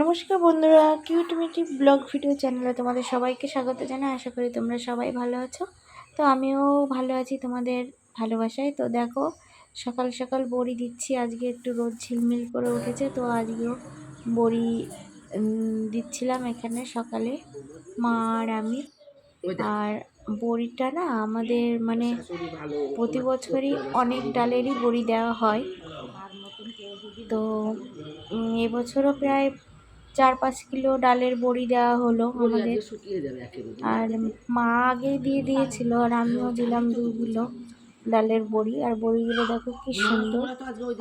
নমস্কার বন্ধুরা কিউট মিটি ব্লগ ভিডিও চ্যানেলে তোমাদের সবাইকে স্বাগত জানাই। আশা করি তোমরা সবাই ভালো আছো। তো আমিও ভালো আছি তোমাদের ভালোবাসায়। তো দেখো সকাল সকাল বড়ি দিচ্ছি। আজকে একটু রোদ ঝিলমিল করে উঠেছে তো আজকেও বড়ি দিচ্ছিলাম এখানে সকালে মা আর আমি। আর বড়িটা না আমাদের মানে প্রতি বছরই অনেক ডালেরই বড়ি দেওয়া হয়। তো এবছরও প্রায় চার পাঁচ কিলো ডালের বড়ি দেওয়া হলো আমাদের। আর মা আগে দিয়ে দিয়েছিল আর আমিও দিলাম দু কিলো ডালের বড়ি। আর বড়িগুলো দেখো কি সুন্দর।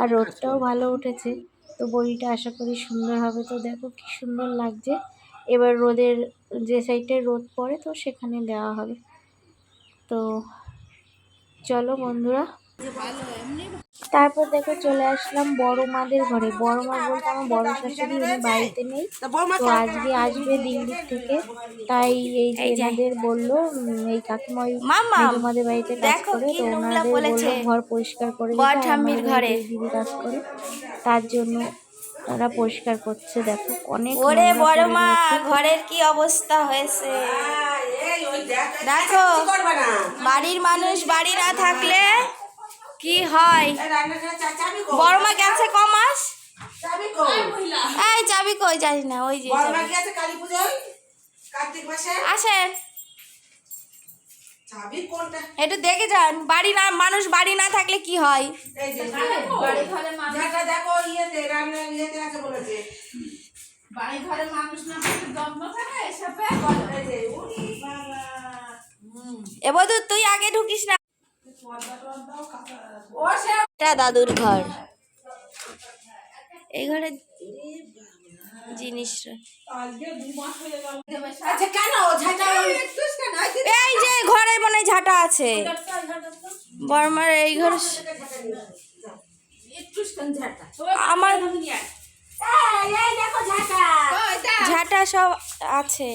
আর রোদটাও ভালো উঠেছে। তো বড়িটা আশা করি সুন্দর হবে। তো দেখো কি সুন্দর লাগছে। এবার রোদের যে সাইডে রোদ পড়ে তো সেখানে দেওয়া হবে। তো চলো বন্ধুরা তারপর দেখো চলে আসলাম বড় মাদের ঘরে। বড় মা বলতে আমার বড় শাশুড়ি উনি বাড়িতে নেই। তো আজকে আসবে দিল্লির থেকে। তাই এই যে এনাদের বলল এই কাকিমা ওই মেজমাদের বাড়িতে কাজ করে তো ওনাদের বলেছে। বলল ঘর পরিষ্কার করে ঘরে। দিদি কাজ করে। তার জন্য তারা পরিষ্কার করছে দেখো অনেক ওরে বড় মা ঘরের কি অবস্থা হয়েছে? দেখো বাড়ির মানুষ বাড়ি না থাকলে কি হয়? বড় মা গেছে ক। মাস এই চাবি কই জানি না ওই যে আসেন একটু দেখে যান বাড়ি না মানুষ বাড়ি না থাকলে কি হয়? এবার তুই আগে ঢুকিস না। এটা দাদুর ঘর। এই ঘরে জিনিস এই যে ঘরে মনে ঝাঁটা আছে। বর্মার এই ঘর আমার ঝাঁটা সব আছে।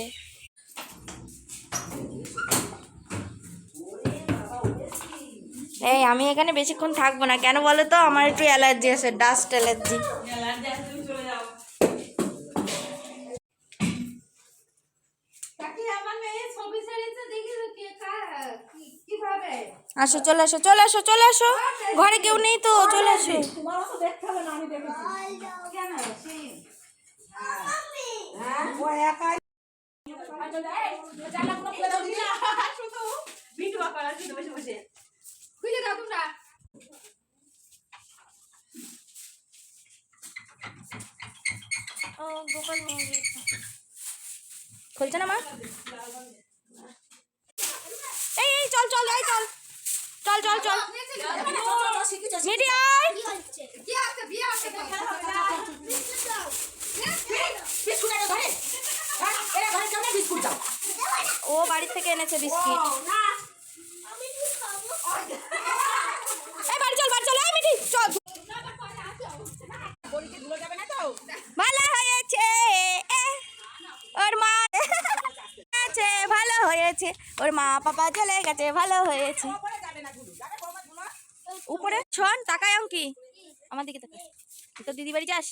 এই আমি এখানে বেশিক্ষণ থাকব না কেন বলো তো আমার একটু অ্যালার্জি আছে ডাস্ট অ্যালার্জি আসো চলে আসো চলে আসো চলে আসো ঘরে কেউ নেই তো চলে আসো ও গোপাল মন্দির খুলছে না মা? এই এই চল চল এই চল। চল চল চল। মিঠি আয় ও বাড়ি থেকে এনেছে বিস্কিট এই বাড়ি চল বাড়ি চল এই মিঠি চল ভালো হয়েছে এ, ওর মা আছে ভালো হয়েছে। ওর মা পাপা চলে গেছে, ভালো হয়েছে। উপরে শোন, তাকায় অঙ্কি। আমার দিকে তাকায়। তুই তো দিদি বাড়ি যাস?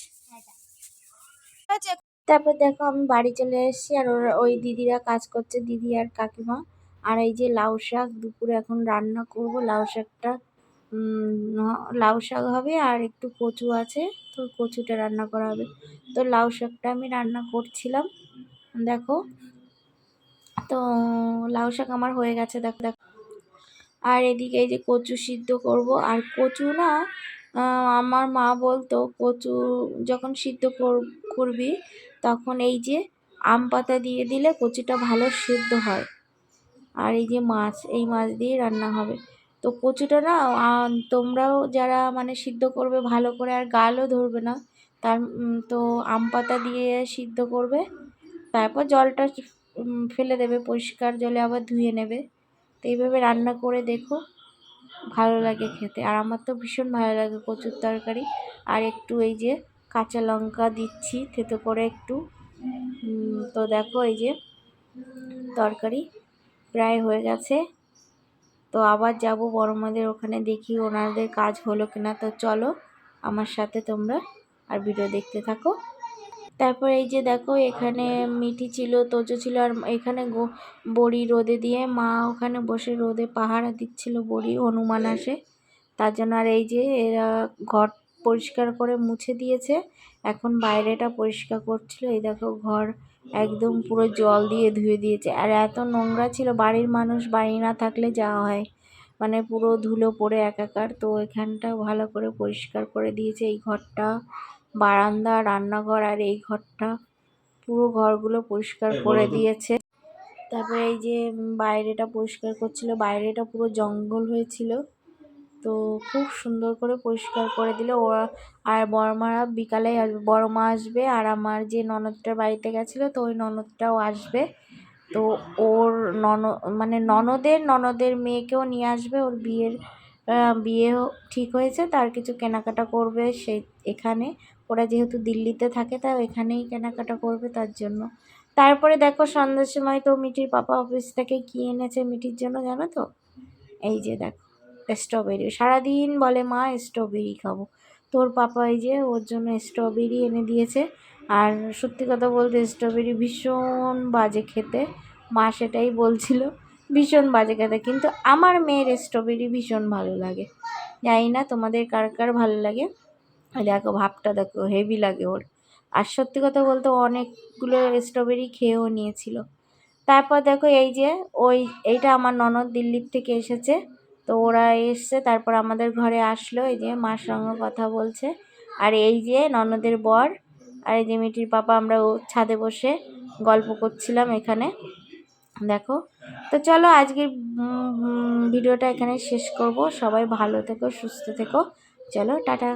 তারপর দেখো, আমি বাড়ি চলে এসেছি আর ওরা ওই দিদিরা কাজ করছে, দিদি আর কাকিমা। আর এই যে লাউ শাক, দুপুরে এখন রান্না করব। লাউ শাকটা লাউ শাক হবে আর একটু কচু আছে, তো কচুটা রান্না করা হবে। তো লাউ শাকটা আমি রান্না করছিলাম। দেখো তো, লাউ শাক আমার হয়ে গেছে, দেখো দেখো। আর এদিকে এই যে কচু সিদ্ধ করব, আর কচু না আমার মা বলতো, কচু যখন সিদ্ধ কর- করবি, তখন এই যে আম পাতা দিয়ে দিলে কচুটা ভালো সিদ্ধ হয়। আর এই যে মাছ, এই মাছ দিয়ে রান্না হবে। তো কচুটা না তোমরাও যারা মানে সিদ্ধ করবে, ভালো করে আর গালও ধরবে না, তার তো আম পাতা দিয়ে সিদ্ধ করবে, তারপর জলটা ফেলে দেবে, পরিষ্কার জলে আবার ধুয়ে নেবে। তো এইভাবে রান্না করে দেখো, ভালো লাগে খেতে। আর আমার তো ভীষণ ভালো লাগে কচুর তরকারি। আর একটু এই যে কাঁচা লঙ্কা দিচ্ছি, থেতো করে একটু। তো দেখো এই যে তরকারি প্রায় হয়ে গেছে। তো আবার যাব বড় মাদের ওখানে, দেখি ওনাদের কাজ হলো কিনা। তো চলো আমার সাথে তোমরা আর ভিডিও দেখতে থাকো। তারপরে এই যে দেখো, এখানে মিঠি ছিল, তোজো ছিল, আর এখানে বড়ি রোদে দিয়ে মা ওখানে বসে রোদে পাহারা দিচ্ছিল বড়ি, হনুমান আসে। তার জন্য আর এই যে এরা ঘর পরিষ্কার করে মুছে দিয়েছে। এখন বাইরেটা পরিষ্কার করছিল। এই দেখো, ঘর একদম পুরো জল দিয়ে ধুয়ে দিয়েছে। আর এত নোংরা ছিল, বাড়ির মানুষ বাড়ি না থাকলে যাওয়া হয়। মানে পুরো ধুলো পড়ে একাকার। তো এখানটা ভালো করে পরিষ্কার করে দিয়েছে এই ঘরটা। বারান্দা রান্নাঘর আর এই ঘরটা পুরো ঘরগুলো পরিষ্কার করে দিয়েছে। তারপরে এই যে বাইরেটা পরিষ্কার করছিল বাইরেটা পুরো জঙ্গল হয়েছিল। তো খুব সুন্দর করে পরিষ্কার করে দিলে। ওরা আর বড়মারা বিকালে আসবে বড়মা আসবে আর আমার যে ননদটার বাড়িতে গেছিল তো ওই ননদটাও আসবে। তো ওর নন মানে ননদের ননদের মেয়েকেও নিয়ে আসবে ওর বিয়ের বিয়েও ঠিক হয়েছে, তার কিছু কেনাকাটা করবে সেই এখানে। ওরা যেহেতু দিল্লিতে থাকে তাই এখানেই কেনাকাটা করবে তার জন্য। তারপরে দেখো সন্ধ্যার সময় তো মিঠির পাপা অফিস থেকে কী এনেছে মিঠির জন্য জানো তো? এই যে দেখো স্ট্রবেরি সারাদিন বলে, মা স্ট্রবেরি খাব। তোর পাপা এই যে ওর জন্য স্ট্রবেরি এনে দিয়েছে। আর সত্যি কথা বলতে স্ট্রবেরি ভীষণ বাজে খেতে। মা সেটাই বলছিল। ভীষণ বাজে খেতে কিন্তু আমার মেয়ের স্ট্রবেরি ভীষণ ভালো লাগে। জানি না তোমাদের কার কার ভালো লাগে। দেখো, ভাবটা দেখো হেভি লাগে ওর। আর সত্যি কথা বলতে অনেকগুলো স্ট্রবেরি খেয়েও নিয়েছিল। তারপর দেখো, এই যে ওই, এইটা আমার ননদ দিল্লির থেকে এসেছে। তো ওরা এসছে, তারপর আমাদের ঘরে আসলো, এই যে মার সঙ্গে কথা বলছে। আর এই যে ননদের বর, আর এই যে মিটির পাপা, আমরা ছাদে বসে গল্প করছিলাম এখানে। দেখো। তো চলো আজকের ভিডিওটা এখানে শেষ করব। সবাই ভালো থেকো, সুস্থ থেকো। চলো, টাটা।